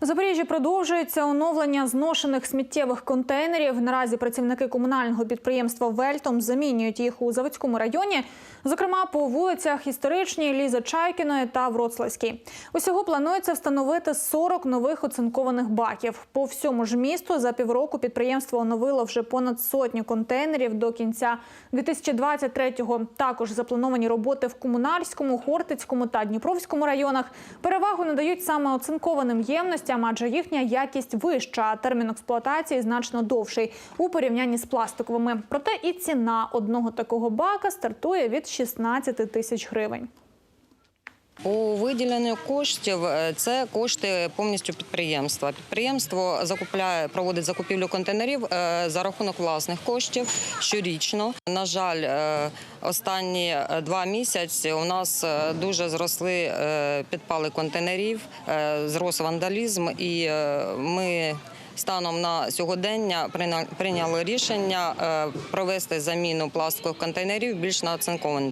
Запоріжжі продовжується оновлення зношених сміттєвих контейнерів. Наразі працівники комунального підприємства Вельтом замінюють їх у Заводському районі, зокрема по вулицях Історичній, Лізи Чайкіної та Вроцлавській. Усього планується встановити 40 нових оцинкованих баків. По всьому ж місту за півроку підприємство оновило вже понад сотню контейнерів до кінця 2023-го. Також заплановані роботи в Комунальському, Хортицькому та Дніпровському районах. Перевагу надають саме оцинкованим ємностям, адже їхня якість вища, а термін експлуатації значно довший у порівнянні з пластиковими. Проте і ціна одного такого бака стартує від 16 тисяч гривень. У виділенні коштів е, це кошти повністю підприємства. Підприємство проводить закупівлю контейнерів е, за рахунок власних коштів щорічно. На жаль, е, останні два місяці у нас дуже зросли підпали контейнерів, зрос вандалізм, і ми. Станом на сьогодення прийня- прийняли рішення провести заміну пластикових контейнерів більш на оцинковані.